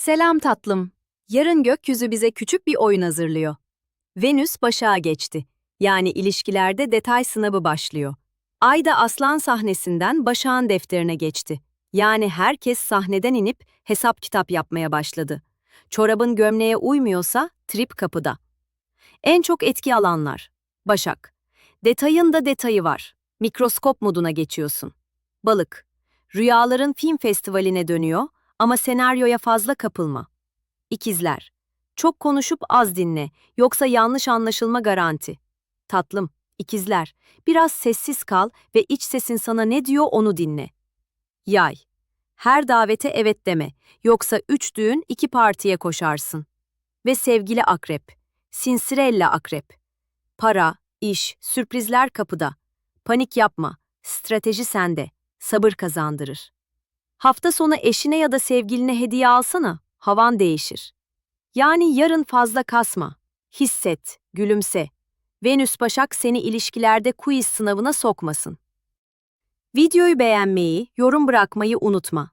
Selam tatlım. Yarın gökyüzü bize küçük bir oyun hazırlıyor. Venüs başağa geçti. Yani ilişkilerde detay sınavı başlıyor. Ay da aslan sahnesinden başağın defterine geçti. Yani herkes sahneden inip hesap kitap yapmaya başladı. Çorabın gömleğe uymuyorsa trip kapıda. En çok etki alanlar. Başak. Detayın da detayı var. Mikroskop moduna geçiyorsun. Balık. Rüyaların film festivaline dönüyor ama senaryoya fazla kapılma. İkizler. Çok konuşup az dinle, yoksa yanlış anlaşılma garanti. Tatlım, ikizler. Biraz sessiz kal ve iç sesin sana ne diyor onu dinle. Yay. Her davete evet deme, yoksa üç düğün iki partiye koşarsın. Ve sevgili akrep. Sinsirella akrep. Para, iş, sürprizler kapıda. Panik yapma, strateji sende, sabır kazandırır. Hafta sonu eşine ya da sevgiline hediye alsana, havan değişir. Yani yarın fazla kasma. Hisset, gülümse. Venüs Başak seni ilişkilerde quiz sınavına sokmasın. Videoyu beğenmeyi, yorum bırakmayı unutma.